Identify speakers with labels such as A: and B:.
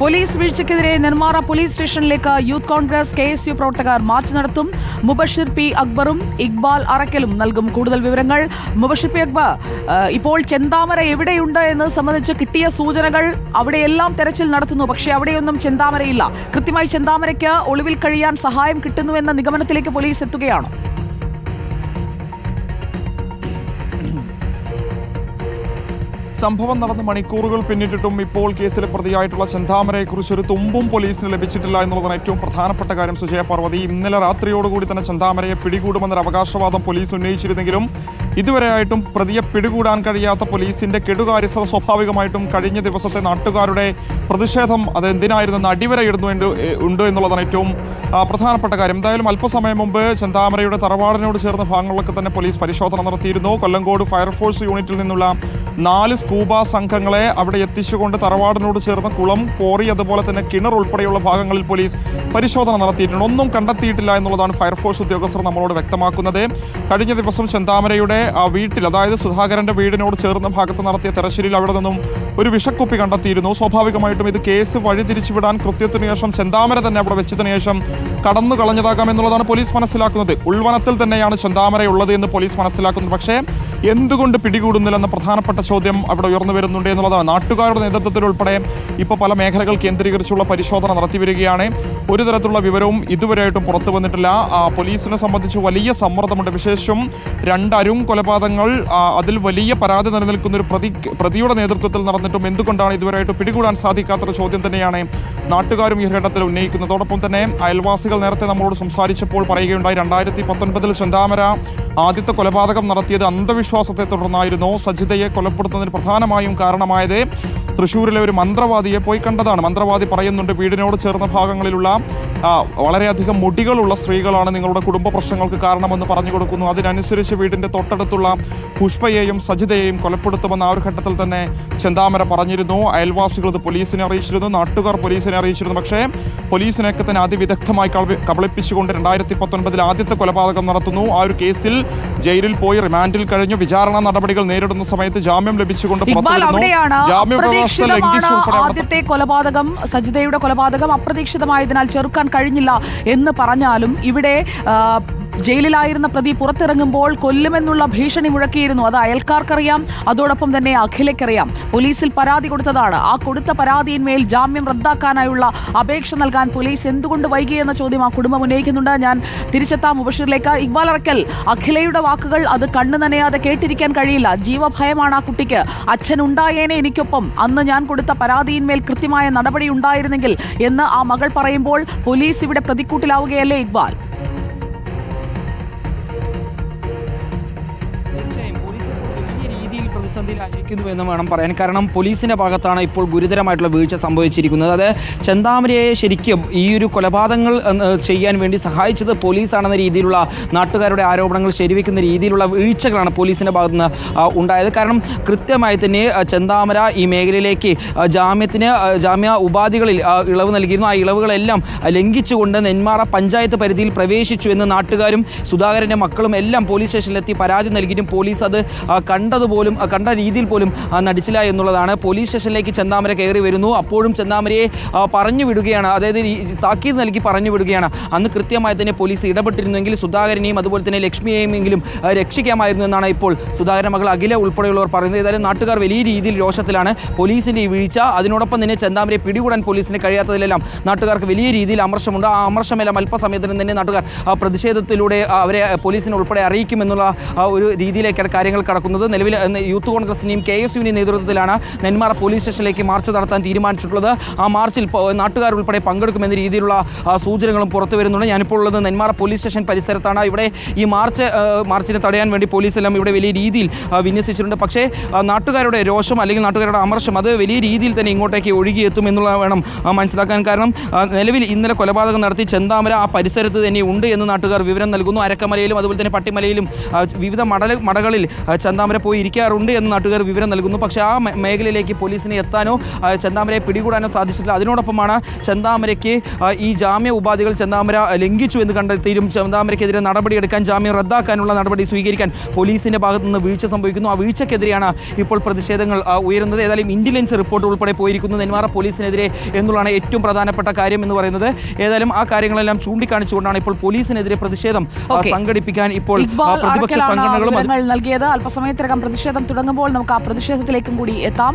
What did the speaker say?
A: Police വീഴ്ചയ്ക്കെതിരെ Nenmara police സ്റ്റേഷനിലേക്ക് youth Congress K S U പ്രവർത്തകർ മാർച്ച് നടത്തും. മുബഷിർ പി അക്ബറും ഇക്ബാൽ അറക്കലും നൽകും കൂടുതൽ വിവരങ്ങൾ. മുബഷിർ പി അക്ബർ ഇപ്പോൾ ചെന്താമര എവിടെയുണ്ട് എന്ന് സംബന്ധിച്ച് കിട്ടിയ സൂചനകൾ അവിടെയെല്ലാം തെരച്ചിൽ നടത്തുന്നു. പക്ഷേ അവിടെയൊന്നും ചെന്താമരയില്ല. കൃത്യമായി ചെന്താമരയ്ക്ക് ഒളിവിൽ കഴിയാൻ സഹായം കിട്ടുന്നുവെന്ന നിഗമനത്തിലേക്ക് പോലീസ് എത്തുകയാണോ.
B: സംഭവം നടന്ന് മണിക്കൂറുകൾ പിന്നിട്ടിട്ടും ഇപ്പോൾ കേസിലെ പ്രതിയായിട്ടുള്ള ചന്താമരയെക്കുറിച്ച് ഒരു തുമ്പും പോലീസിന് ലഭിച്ചിട്ടില്ല എന്നുള്ളതാണ് ഏറ്റവും പ്രധാനപ്പെട്ട കാര്യം സുജയ പാർവതി. ഇന്നലെ രാത്രിയോടുകൂടി തന്നെ ചന്താമരയെ പിടികൂടുമെന്നൊരു അവകാശവാദം പോലീസ് ഉന്നയിച്ചിരുന്നെങ്കിലും ഇതുവരെയായിട്ടും പ്രതിയെ പിടികൂടാൻ കഴിയാത്ത പോലീസിന്റെ കെടുകാര്യസ്ഥത സ്വാഭാവികമായിട്ടും കഴിഞ്ഞ ദിവസത്തെ നാട്ടുകാരുടെ പ്രതിഷേധം അത് എന്തിനായിരുന്നെന്ന് അടിവരയിടുന്നു ഉണ്ട് എന്നുള്ളതാണ് ഏറ്റവും പ്രധാനപ്പെട്ട കാര്യം. എന്തായാലും അല്പസമയം മുമ്പ് ചെന്താമരയുടെ തറവാടിനോട് ചേർന്ന ഭാഗങ്ങളിലൊക്കെ തന്നെ പോലീസ് പരിശോധന നടത്തിയിരുന്നു. കൊല്ലങ്കോട് ഫയർഫോഴ്സ് യൂണിറ്റിൽ നിന്നുള്ള നാല് സ്കൂബ സംഘങ്ങളെ അവിടെ എത്തിച്ചുകൊണ്ട് തറവാടിനോട് ചേർന്ന കുളം കോറി അതുപോലെ തന്നെ കിണർ ഉൾപ്പെടെയുള്ള ഭാഗങ്ങളിൽ പോലീസ് പരിശോധന നടത്തിയിട്ടുണ്ട്. ഒന്നും കണ്ടെത്തിയിട്ടില്ല എന്നുള്ളതാണ് ഫയർഫോഴ്സ് ഉദ്യോഗസ്ഥർ നമ്മളോട് വ്യക്തമാക്കുന്നത്. കഴിഞ്ഞ ദിവസം ചെന്താമരയുടെ ആ വീട്ടിൽ അതായത് സുധാകരന്റെ വീടിനോട് ചേർന്ന ഭാഗത്ത് നടത്തിയ തെരച്ചിലിൽ അവിടെ നിന്നും ഒരു വിഷക്കുപ്പി കണ്ടെത്തിയിരുന്നു. സ്വാഭാവികമായിട്ടും ഇത് കേസ് വഴിതിരിച്ചുവിടാൻ കൃത്യത്തിന് ശേഷം ചെന്താമര തന്നെ അവിടെ വെച്ചതിന് ശേഷം കടന്നു കളഞ്ഞതാകാം എന്നുള്ളതാണ് പോലീസ് മനസ്സിലാക്കുന്നത്. ഉൾവനത്തിൽ തന്നെയാണ് ചെന്താമര ഉള്ളത് എന്ന് പോലീസ് മനസ്സിലാക്കുന്നത്. പക്ഷേ എന്തുകൊണ്ട് പിടികൂടുന്നില്ലെന്ന പ്രധാനപ്പെട്ട ചോദ്യം അവിടെ ഉയർന്നു വരുന്നുണ്ട് എന്നുള്ളതാണ്. നാട്ടുകാരുടെ നേതൃത്വത്തിൽ ഉൾപ്പെടെ ഇപ്പോൾ പല മേഖലകൾ കേന്ദ്രീകരിച്ചുള്ള പരിശോധന നടത്തി വരികയാണ്. ഒരു തരത്തിലുള്ള വിവരവും ഇതുവരെയായിട്ടും പുറത്തു വന്നിട്ടില്ല. പോലീസിനെ സംബന്ധിച്ച് വലിയ സമ്മർദ്ദമുണ്ട്. വിശേഷം രണ്ട് കൊലപാതകങ്ങൾ അതിൽ വലിയ പരാതി നിലനിൽക്കുന്ന ഒരു പ്രതി പ്രതിയുടെ നേതൃത്വത്തിൽ നടന്നിട്ടും എന്തുകൊണ്ടാണ് ഇതുവരെയായിട്ട് പിടികൂടാൻ സാധിക്കാത്തൊരു ചോദ്യം തന്നെയാണ് നാട്ടുകാരും ഈ ഘട്ടത്തിൽ ഉന്നയിക്കുന്നതോടൊപ്പം തന്നെ അയൽവാസികൾ നേരത്തെ നമ്മളോട് സംസാരിച്ചപ്പോൾ പറയുകയുണ്ടായി രണ്ടായിരത്തി പത്തൊൻപതിൽ ചെന്താമര ആദ്യത്തെ കൊലപാതകം നടത്തിയത് അന്ധവിശ്വാസത്തെ തുടർന്നായിരുന്നു. സജിതയെ കൊലപ്പെടുത്തുന്നതിന് പ്രധാനമായും കാരണമായത് തൃശ്ശൂരിലെ ഒരു മന്ത്രവാദിയെ പോയി കണ്ടതാണ്. മന്ത്രവാദി പറയുന്നുണ്ട് വീടിനോട് ചേർന്ന ഭാഗങ്ങളിലുള്ള വളരെയധികം മുടികളുള്ള സ്ത്രീകളാണ് നിങ്ങളുടെ കുടുംബ പ്രശ്നങ്ങൾക്ക് കാരണമെന്ന് പറഞ്ഞു കൊടുക്കുന്നു. അതിനനുസരിച്ച് വീടിന്റെ തൊട്ടടുത്തുള്ള പുഷ്പയെയും സജിതയെയും കൊലപ്പെടുത്തുമെന്ന് ആ ഒരു ഘട്ടത്തിൽ തന്നെ ചെന്താമര പറഞ്ഞിരുന്നു. അയൽവാസികൾ ഇത് പോലീസിനെ അറിയിച്ചിരുന്നു. നാട്ടുകാർ പോലീസിനെ അറിയിച്ചിരുന്നു. പക്ഷേ പോലീസിനെയൊക്കെ തന്നെ അതിവിദഗ്ധമായി കളി കബളിപ്പിച്ചുകൊണ്ട് രണ്ടായിരത്തി പത്തൊൻപതിൽ ആദ്യത്തെ കൊലപാതകം നടത്തുന്നു. ആ ഒരു കേസിൽ ജയിലിൽ പോയി റിമാൻഡിൽ കഴിഞ്ഞു. വിചാരണ നടപടികൾ നേരിടുന്ന സമയത്ത് ജാമ്യം ലഭിച്ചുകൊണ്ട്
A: ആദ്യത്തെ കൊലപാതകം സജിതയുടെ കൊലപാതകം അപ്രതീക്ഷിതമായതിനാൽ ചെറുക്കാൻ കഴിഞ്ഞില്ല എന്ന് പറഞ്ഞാലും ഇവിടെ ജയിലിലായിരുന്ന പ്രതി പുറത്തിറങ്ങുമ്പോൾ കൊല്ലുമെന്നുള്ള ഭീഷണി മുഴക്കിയിരുന്നു. അത് അയൽക്കാർക്കറിയാം. അതോടൊപ്പം തന്നെ അഖിലയ്ക്കറിയാം. പോലീസിൽ പരാതി കൊടുത്തതാണ്. ആ കൊടുത്ത പരാതിയിന്മേൽ ജാമ്യം റദ്ദാക്കാനായുള്ള അപേക്ഷ നൽകാൻ പോലീസ് എന്തുകൊണ്ട് വൈകിയെന്ന ചോദ്യം ആ കുടുംബം ഉന്നയിക്കുന്നുണ്ട്. ഞാൻ തിരിച്ചെത്താം മുബഷീറിലേക്ക് ഇക്ബാൽ അറക്കൽ അഖിലയുടെ വാക്കുകൾ അത് കണ്ണു നനയാതെ കേട്ടിരിക്കാൻ കഴിയില്ല. ജീവഭയമാണ് ആ കുട്ടിക്ക്. അച്ഛൻ ഉണ്ടായേനെ എനിക്കൊപ്പം. അന്ന് ഞാൻ കൊടുത്ത പരാതിയിന്മേൽ കൃത്യമായ നടപടി ഉണ്ടായിരുന്നെങ്കിൽ എന്ന് ആ മകൾ പറയുമ്പോൾ പോലീസ് ഇവിടെ പ്രതിക്കൂട്ടിലാവുകയല്ലേ ഇക്ബാൽ?
C: പ്രതിസന്ധിയിലായിരിക്കുന്നു എന്ന് വേണം പറയാൻ. കാരണം പോലീസിന്റെ ഭാഗത്താണ് ഇപ്പോൾ ഗുരുതരമായിട്ടുള്ള വീഴ്ച സംഭവിച്ചിരിക്കുന്നത്. അത് ചെന്താമരയെ ശരിക്കും ഈ ഒരു കൊലപാതകങ്ങൾ ചെയ്യാൻ വേണ്ടി സഹായിച്ചത് പോലീസാണെന്ന രീതിയിലുള്ള നാട്ടുകാരുടെ ആരോപണങ്ങൾ ശരിവെക്കുന്ന രീതിയിലുള്ള വീഴ്ചകളാണ് പോലീസിന്റെ ഭാഗത്തുനിന്ന് നിന്ന് ഉണ്ടായത്. കാരണം കൃത്യമായി തന്നെ ചെന്താമര ഈ മേഖലയിലേക്ക് ജാമ്യത്തിന് ജാമ്യ ഉപാധികളിൽ ഇളവ് നൽകിയിരുന്നു. ആ ഇളവുകളെല്ലാം ലംഘിച്ചുകൊണ്ട് നെന്മാറ പഞ്ചായത്ത് പരിധിയിൽ പ്രവേശിച്ചു എന്ന് നാട്ടുകാരും സുധാകരന്റെ മക്കളും എല്ലാം പോലീസ് സ്റ്റേഷനിലെത്തി പരാതി നൽകിയിട്ടും പോലീസ് അത് കണ്ടതുപോലും കണ്ട രീതിയിൽ പോലും നടിച്ചില്ല എന്നുള്ളതാണ്. പോലീസ് സ്റ്റേഷനിലേക്ക് ചെന്താമര കയറി വരുന്നു. അപ്പോഴും ചെന്താമരയെ പറഞ്ഞു വിടുകയാണ്. അതായത് താക്കീത് നൽകി പറഞ്ഞു വിടുകയാണ്. അന്ന് കൃത്യമായി തന്നെ പോലീസ് ഇടപെട്ടിരുന്നെങ്കിൽ സുധാകരനെയും അതുപോലെ തന്നെ ലക്ഷ്മിയെയും എങ്കിലും രക്ഷിക്കാമായിരുന്നു എന്നാണ് ഇപ്പോൾ സുധാകരൻ മകൾ അഖില ഉൾപ്പെടെയുള്ളവർ പറയുന്നത്. ഏതായാലും നാട്ടുകാർ വലിയ രീതിയിൽ രോഷത്തിലാണ് പോലീസിന്റെ ഈ വീഴ്ച. അതിനോടൊപ്പം തന്നെ ചെന്താമരയെ പിടികൂടാൻ പോലീസിന് കഴിയാത്തതിലെല്ലാം നാട്ടുകാർക്ക് വലിയ രീതിയിൽ അമർഷമുണ്ട്. ആ അമർഷമെല്ലാം അല്പസമയത്തിന് തന്നെ നാട്ടുകാർ പ്രതിഷേധത്തിലൂടെ അവരെ പോലീസിനെ ഉൾപ്പെടെ അറിയിക്കുമെന്നുള്ള ഒരു രീതിയിലേക്കാണ് കാര്യങ്ങൾ കടക്കുന്നത്. നിലവിൽ യൂത്ത് കോൺഗ്രസിന്റെയും കെ എസ് യുവിന്റെയും നേതൃത്വത്തിലാണ് നെന്മാറ പോലീസ് സ്റ്റേഷനിലേക്ക് മാർച്ച് നടത്താൻ തീരുമാനിച്ചിട്ടുള്ളത്. ആ മാർച്ചിൽ നാട്ടുകാരുൾപ്പെടെ പങ്കെടുക്കുമെന്ന രീതിയിലുള്ള സൂചനകളും പുറത്തു വരുന്നുണ്ട്. ഞാനിപ്പോൾ ഉള്ളത് നെന്മാറ പോലീസ് സ്റ്റേഷൻ പരിസരത്താണ്. ഇവിടെ ഈ മാർച്ച് മാർച്ചിനെ തടയാൻ വേണ്ടി പോലീസെല്ലാം ഇവിടെ വലിയ രീതിയിൽ വിന്യസിച്ചിട്ടുണ്ട്. പക്ഷേ നാട്ടുകാരുടെ രോഷം അല്ലെങ്കിൽ നാട്ടുകാരുടെ അമർഷം അത് വലിയ രീതിയിൽ തന്നെ ഇങ്ങോട്ടേക്ക് ഒഴുകിയെത്തും എന്നുള്ള വേണം മനസ്സിലാക്കാൻ. കാരണം നിലവിൽ ഇന്നലെ കൊലപാതകം നടത്തി ചെന്താമര ആ പരിസരത്ത് തന്നെ ഉണ്ട് എന്ന് നാട്ടുകാർ വിവരം നൽകുന്നു. അരക്കമലയിലും അതുപോലെ തന്നെ പട്ടിമലയിലും വിവിധ മടല മടകളിൽ ചെന്താമര പോയി ഇരിക്കാറുണ്ട് എന്ന് നാട്ടുകാർ വിവരം നൽകുന്നു. പക്ഷേ ആ മേഖലയിലേക്ക് പോലീസിന് എത്താനോ ചെന്താമരയെ പിടികൂടാനോ സാധിച്ചിട്ടില്ല. അതിനോടൊപ്പമാണ് ചെന്താമരയ്ക്ക് ഈ ജാമ്യ ഉപാധികൾ ചെന്താമര ലംഘിച്ചു എന്ന് കണ്ടെത്തിയും ചെന്താമരയ്ക്കെതിരെ നടപടിയെടുക്കാൻ ജാമ്യം റദ്ദാക്കാനുള്ള നടപടി സ്വീകരിക്കാൻ പോലീസിന്റെ ഭാഗത്തു നിന്ന് വീഴ്ച സംഭവിക്കുന്നു. ആ വീഴ്ചക്കെതിരെയാണ് ഇപ്പോൾ പ്രതിഷേധങ്ങൾ ഉയരുന്നത്. ഏതായാലും ഇന്റലിജൻസ് റിപ്പോർട്ട് ഉൾപ്പെടെ പോയിരിക്കുന്നു നെന്മാറ പോലീസിനെതിരെ എന്നുള്ളതാണ് ഏറ്റവും പ്രധാനപ്പെട്ട കാര്യം എന്ന് പറയുന്നത്. ഏതായാലും ആ കാര്യങ്ങളെല്ലാം ചൂണ്ടിക്കാണിച്ചുകൊണ്ടാണ് ഇപ്പോൾ പോലീസിനെതിരെ പ്രതിഷേധം സംഘടിപ്പിക്കാൻ ഇപ്പോൾ പ്രതിപക്ഷ സംഘടനകളും
A: നൽകിയത്. അല്പസമയത്തിനകം പ്രതിഷേധം തുടങ്ങുമ്പോൾ നമുക്ക് ആ പ്രതിഷേധത്തിലേക്കും കൂടി എത്താം.